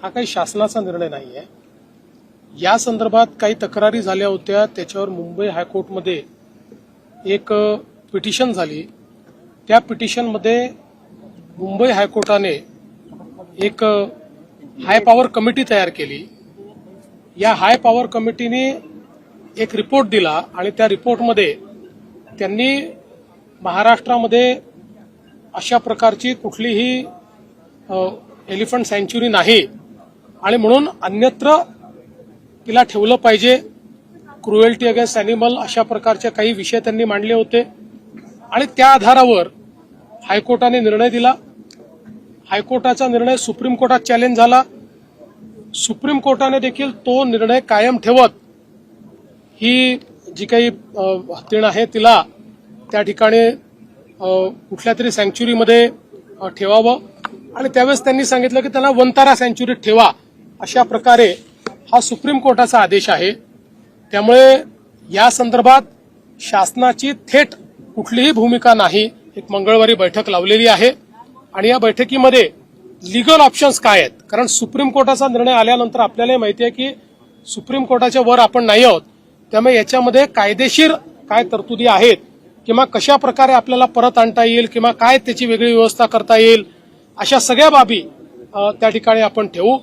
हा काही शासनाचा निर्णय नाही आहे या संदर्भात काही तक्रारी झाल्या होत्या. त्याच्यावर मुंबई हायकोर्टमध्ये एक पिटिशन झाली. त्या पिटिशनमध्ये मुंबई हायकोर्टाने एक हाय पॉवर कमिटी तयार केली. या हाय पॉवर कमिटीने एक रिपोर्ट दिला आणि त्या रिपोर्टमध्ये त्यांनी महाराष्ट्रामध्ये अशा प्रकारची कुठलीही एलिफंट सँच्युरी नाही. आणि म्हणून अन्यत्र तिला ठेवलं पाहिजे. क्रुएल्टी अगेन्स्ट अॅनिमल अशा प्रकारचे काही विषय त्यांनी मांडले होते. आणि त्या आधारावर हायकोर्टाने निर्णय दिला. हायकोर्टाचा निर्णय सुप्रीम कोर्टात चॅलेंज झाला. सुप्रीम कोर्टाने देखील तो निर्णय कायम ठेवत. ही जी काही हत्तीण आहे तिला त्या ठिकाणी कुठल्या तरी सँच्युरीमध्ये ठेवावं. आणि त्यावेळेस त्यांनी सांगितलं की त्याला वंतारा सँच्युरीत ठेवा. अशा प्रकारे हा सुप्रीम कोर्टाचा आदेश आहे. त्यामुळे या संदर्भात शासनाची थेट कुठलीही भूमिका नाही. एक मंगळवारी बैठक लावलेली आहे. आणि या बैठकीमध्ये लिगल ऑप्शन्स काय आहेत? कारण सुप्रीम कोर्टाचा निर्णय आल्यानंतर आपल्यालाही माहिती आहे की सुप्रीम कोर्टाच्या वर आपण नाही आहोत. त्यामुळे याच्यामध्ये कायदेशीर काय तरतुदी आहेत किंवा कशा प्रकारे आपल्याला परत आणता येईल किंवा काय त्याची वेगळी व्यवस्था करता येईल अशा सगळ्या बाबी त्या ठिकाणी आपण ठेवू.